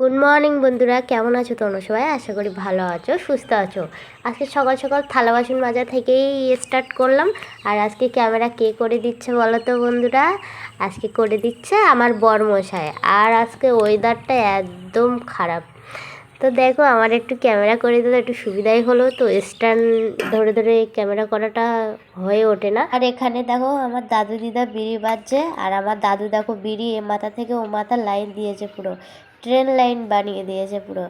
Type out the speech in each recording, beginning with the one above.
Good morning বন্ধুরা। কেমন আছো তোমরা সবাই? আশা করি ভালো আছো, সুস্থ আছো। আজকে সকাল সকাল থালা বাসন মাজা থেকেই স্টার্ট করলাম। আর আজকে ক্যামেরা কে করে দিচ্ছে বলো তো বন্ধুরা? আজকে করে দিচ্ছে আমার বরমশাই। আর আজকে ওয়েদারটা একদম খারাপ। তো দেখো, আমার একটু ক্যামেরা করে দিলে একটু সুবিধাই হলো তো স্ট্যান্ড ধরে ধরে ক্যামেরা করাটা হয়ে ওঠে না। আর এখানে দেখো, আমার দাদু দিদা বিড়ি বাজছে। আর আমার দাদু দেখো, বিড়ি এ মাথা থেকে ও মাথা লাইন দিয়েছে পুরো। ট্রেন লাইন বানিয়ে দিয়েছে পুরো।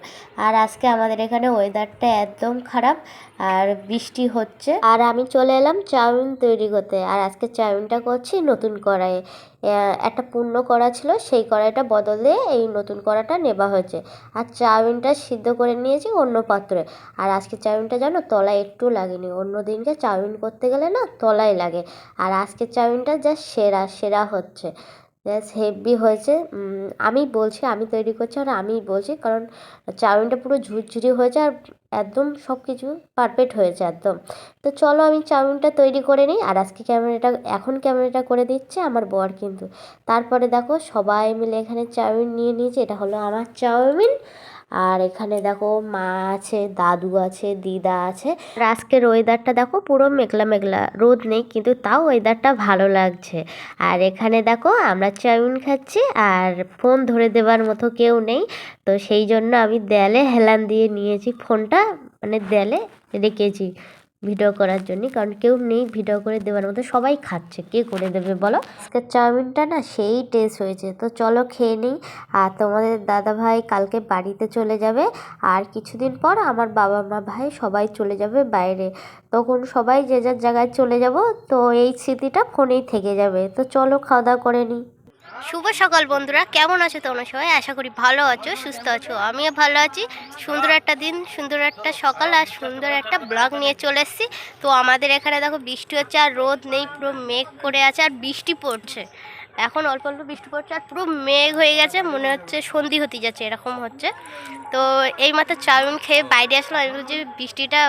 আর আজকে আমাদের এখানে ওয়েদারটা একদম খারাপ, আর বৃষ্টি হচ্ছে। আর আমি চলে এলাম চাউমিন তৈরি করতে। আর আজকে চাউমিনটা করছি নতুন কড়াইয়ে। একটা পূর্ণ কড়া ছিল, সেই কড়াইটা বদল এই নতুন কড়াটা নেওয়া হয়েছে। আর চাউমিনটা সিদ্ধ করে নিয়েছি অন্য পাত্রে। আর আজকে চাউমিনটা জানো তলায় একটু লাগেনি। অন্য দিনকে চাউমিন করতে গেলে না তলায় লাগে। আর আজকে চাউমিনটা যা সেরা সেরা হচ্ছে। জাস্ট হেভি হয়েছে। আমি বলছি, আমি তৈরি করছি আর আমি বলছি, কারণ চাউমিনটা পুরো ঝুরঝুরি হয়েছে আর একদম সব কিছু পারফেক্ট হয়েছে একদম। তো চলো আমি চাউমিনটা তৈরি করে নিই আর আজকে ক্যামেরাটা, এখন ক্যামেরাটা করে দিচ্ছে আমার বর কিন্তু। তারপরে দেখো সবাই মিলে এখানে চাউমিন নিয়ে নিয়েছে, এটা হলো আমার চাউমিন। আর এখানে দেখো মা আছে, দাদু আছে, দিদা আছে। আর আজকের ওয়েদারটা দেখো পুরো মেঘলা মেঘলা। রোদ নেই, কিন্তু তাও ওয়েদারটা ভালো লাগছে। আর এখানে দেখো আমরা চাউমিন খাচ্ছি আর ফোন ধরে দেবার মতো কেউ নেই। তো সেই জন্য আমি দেয়ালে হেলান দিয়ে নিয়েছি, ফোনটা মানে দেয়ালে রেখেছি। ভিডিও করার জন্য, কারণ কেউ নেই ভিডিও করে দেওয়ার মতো, সবাই খাচ্ছে। কে করে দেবে বলো? আজকের চাউমিনটা না সেই টেস্ট হয়েছে। তো চলো খেয়ে নিই। আর তোমাদের দাদা ভাই কালকে বাড়িতে চলে যাবে। আর কিছুদিন পর আমার বাবা মা ভাই সবাই চলে যাবে বাইরে। তখন সবাই যে যার জায়গায় চলে যাব, তো এই স্মৃতিটা ফোনেই থেকে যাবে। তো চলো খাওয়া দাওয়া করে নিই শুভ সকাল বন্ধুরা, কেমন আছো তোমরা সবাই? আশা করি ভালো আছো, সুস্থ আছো, আমিও ভালো আছি। সুন্দর একটা দিন, সুন্দর একটা সকাল আর সুন্দর একটা ব্লগ নিয়ে চলে এসেছি। তো আমাদের এখানে দেখো, বৃষ্টি হচ্ছে আর রোদ নেই, পুরো মেঘ করে আছে আর বৃষ্টি পড়ছে। এখন অল্প অল্প বৃষ্টি পড়ছে আর পুরো মেঘ হয়ে গেছে, মনে হচ্ছে সন্ধি হতে যাচ্ছে, এরকম হচ্ছে। তো এই মাত্র চাউমিন খেয়ে বাইরে আসলাম, আমি বলছি বৃষ্টিটা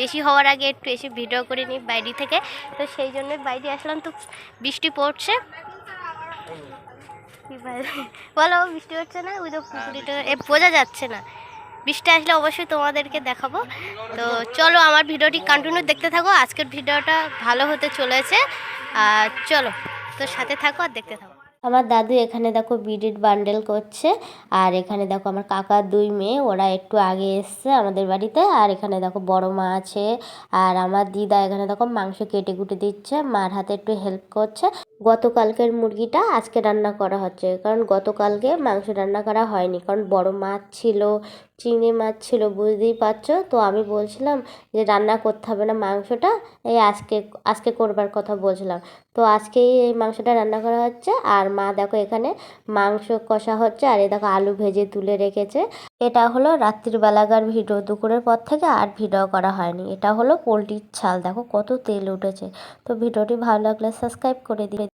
বেশি হওয়ার আগে একটু এসে ভিডিও করে নিই বাইরে থেকে। তো সেই জন্য বাইরে আসলাম, তো বৃষ্টি পড়ছে। বলো? বৃষ্টি হচ্ছে না? ওই তো পুকুরিটা এ বোঝা যাচ্ছে না। বৃষ্টি আসলে অবশ্যই তোমাদেরকে দেখাবো। তো চলো আমার ভিডিওটি কন্টিনিউ দেখতে থাকো। আজকের ভিডিওটা ভালো হতে চলেছে। আর চলো তো সাথে থাকো আর দেখতে থাকো। আমার দাদু এখানে দেখো বিডির বান্ডেল করছে। আর এখানে দেখো আমার কাকার দুই মেয়ে ওরা একটু আগে এসছে আমাদের বাড়িতে। আর এখানে দেখো বড় মা আছে। আর আমার দিদা এখানে দেখো মাংস কেটে কুটে দিচ্ছে। মার হাতে একটু হেল্প করছে। গতকালকের মুরগিটা আজকে রান্না করা হচ্ছে। কারণ গতকালকে মাংস রান্না করা হয়নি। কারণ বড় মাছ ছিল, চিংড়ি মাছ ছিল, বুঝতেই পারছ? তো আমি বলছিলাম যে রান্না করতে হবে না মাংসটা। এই আজকে আজকে করবার কথা বলছিলাম। তো আজকেই এই মাংসটা রান্না করা হচ্ছে। আর মা দেখো এখানে মাংস কষা হচ্ছে, আর এই দেখো আলু ভেজে তুলে রেখেছে। এটা হলো রাত্রিবেলাকার ভিডিও, দুপুরের পর থেকে আর ভিডিও করা হয়নি। এটা হলো পোলট্রির ছাল, দেখো কত তেল উঠেছে। তো ভিডিওটি ভালো লাগলে সাবস্ক্রাইব করে দিবে।